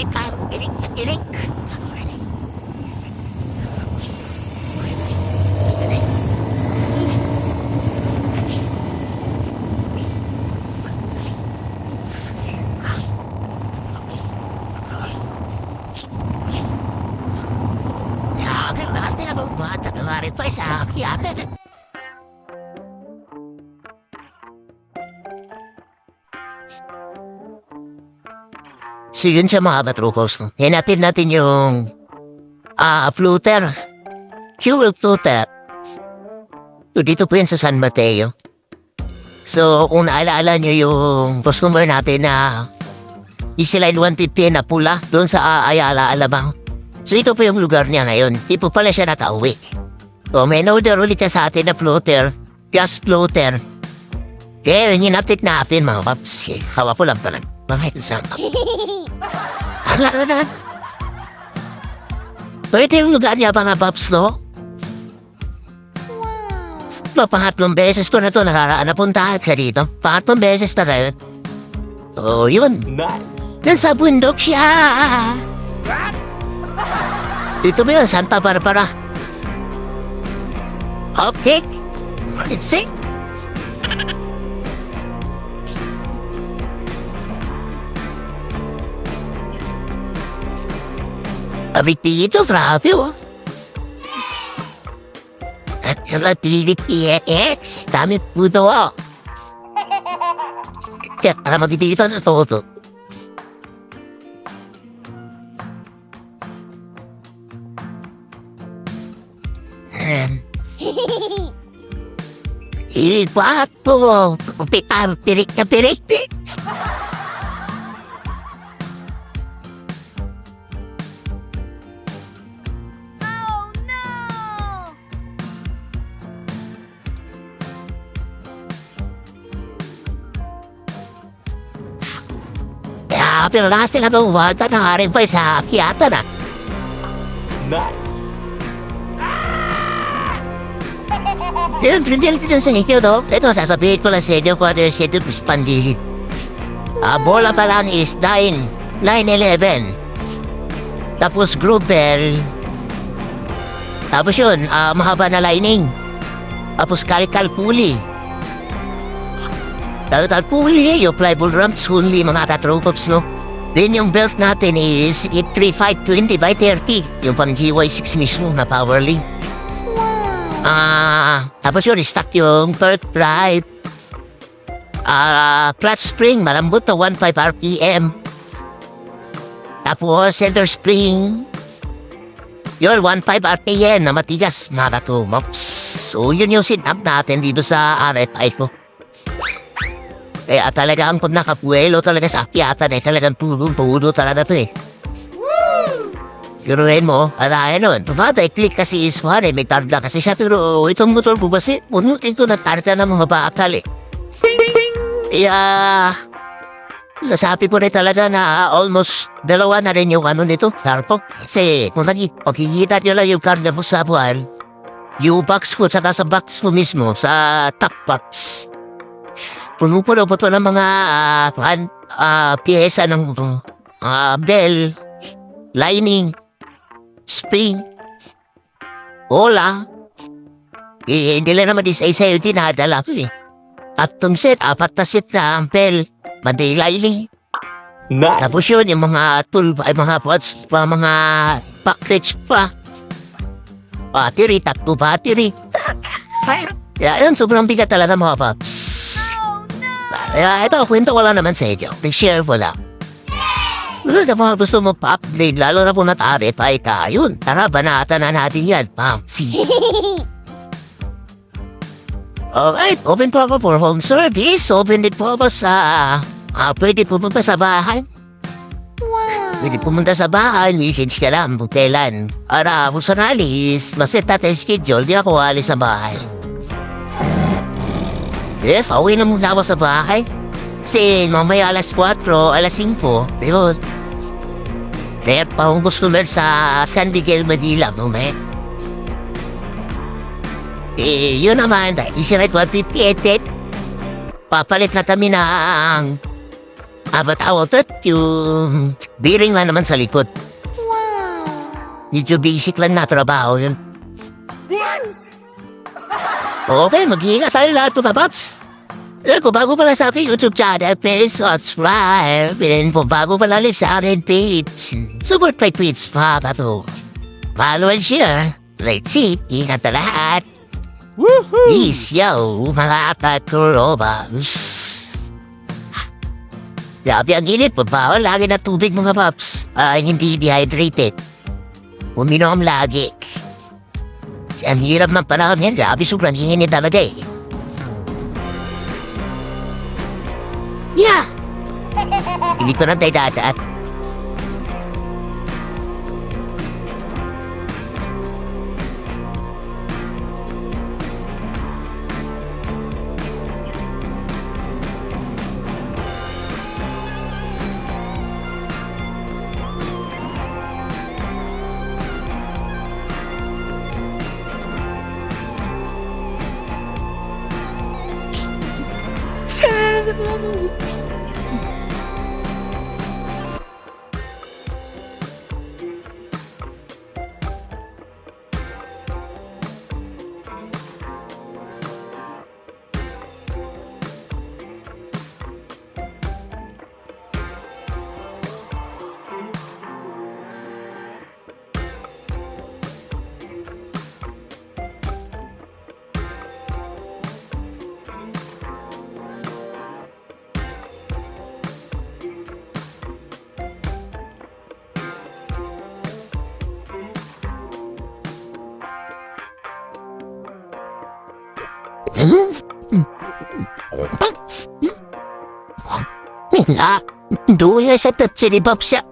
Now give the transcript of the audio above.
It got it, it, it, Last nila bumata na rin pa sa akin. So yun siya mga katrukos. Hinapin natin yung ah floater. Fuel floater. So dito po yan sa San Mateo. So kung naalala nyo yung customer natin na Easyline 150 na pula doon sa ah, Ayala, Alabang. So ito po yung lugar niya ngayon. Di po pala siya nakauwi. So may order ulit siya sa atin na floater. Just floater. Kaya yun yung update natin mga paps. Hawa ko lang pala. Bakit sa Hala na na. Ito yung lugar niya mga paps, no? No, pangatlong beses ko na to nakaraan na puntahan siya dito. Pangatlong beses na rin. So, yun. Nice. Nasa bundok siya. Dito ba yun? Santa Barbara? Okay. Let's see. Abi dito, grabe oh. At yung pilit PX, dami puto oh. Kaya para magdito na todo. Ahem. Ipato, pitar, pirik na pirik. Kaya pinalas nila ng wata ng haring pa sa kiyata na. Nice. Yun, friendly din sa inyo, no? Ito, sasabihin ko lang sa inyo kung ano yung schedule ko sa pandilid. Ah, bola pa lang is 9, 9-11. Tapos grouper. Tapos yun, ah, mahaba na lining. Tapos kalikal puli. Kalikal puli, yung plywood ramps only mga katropops, no? Then yung belt natin is 83520 by 30. Yung pang GY6 mismo na power link. Ah, tapos yun, stock yung perk drive. Ah, clutch spring, malambot na 1.5 RPM. Tapos center spring. Yun, 1.5 RPM na matigas, mga katumops. So, yun yung sinap natin dito sa RFI ko. Kaya talaga ang kung nakapuelo talaga sa akyatan eh, talagang tulong-tulo talaga to eh. Piruin mo, alayan nun. Tumatay, click kasi is one eh, may tarda kasi siya. Pero itong motor ko kasi, unutin ko na tarda ng mga bakal eh. Kaya, nasabi ko rin talaga na ah, almost dalawa na rin yung ano nito, Sarpok. Kasi kung nag pagkikita nyo lang yung karga mo sa buwan, yung box ko, saka sa box mo mismo, sa top box. Puno-puno po to ng mga ah, pan, ah, piyesa ng ah, bell, lining, spring, ola. Eh, hindi lang naman isa-isa yung tinadala ko eh. Tatlong set, apat na set na ampel, banday lining. Nice. Tapos yun, yung mga tool, ay mga pots pa, mga package pa. Battery, tatlo battery. Kaya yun, sobrang bigat talaga mga paps. Kaya ito, kwento ko lang naman sa inyo. Nag-share ko lang. Ano na mga gusto mo pa-upgrade, lalo na po na tarif ay ka, yun. Tara, banatan na natin yan, pam. Si. Alright, open po ako for home service. Open din po ako sa... Ah, pwede pumunta sa bahay. Pwede pumunta sa bahay, message ka lang, butelan. Ara, kung saan alis, maset natin schedule, di ako alis sa bahay. Eh, pauwi na muna ako sa bahay. Kasi mamaya alas 4, alas 5, yun. Kaya pa akong customer sa San Miguel, Manila, mamaya. Eh, yun naman, Ride 158, papalit na kami ng abat awat yung Biring lang naman sa likod. Medyo basic lang na trabaho yun. Okay, mag-iingat tayo lahat mga paps. Eh, kung bago pala sa aking YouTube channel, please subscribe. And kung bago pala ulit sa akin page, support my tweets mga paps. Follow and share. Let's see, ingat na lahat. Peace, yo, mga kakurobas. Grabe ang init, pabawal lagi na tubig mga paps. Ah, hindi dehydrated. Uminom lagi. Ang hirap ng panahon yan, grabe sobrang init talaga eh. Yeah! Hindi ko na tayo dadaan. Look at the doon sa Pepsi ni Bob siya.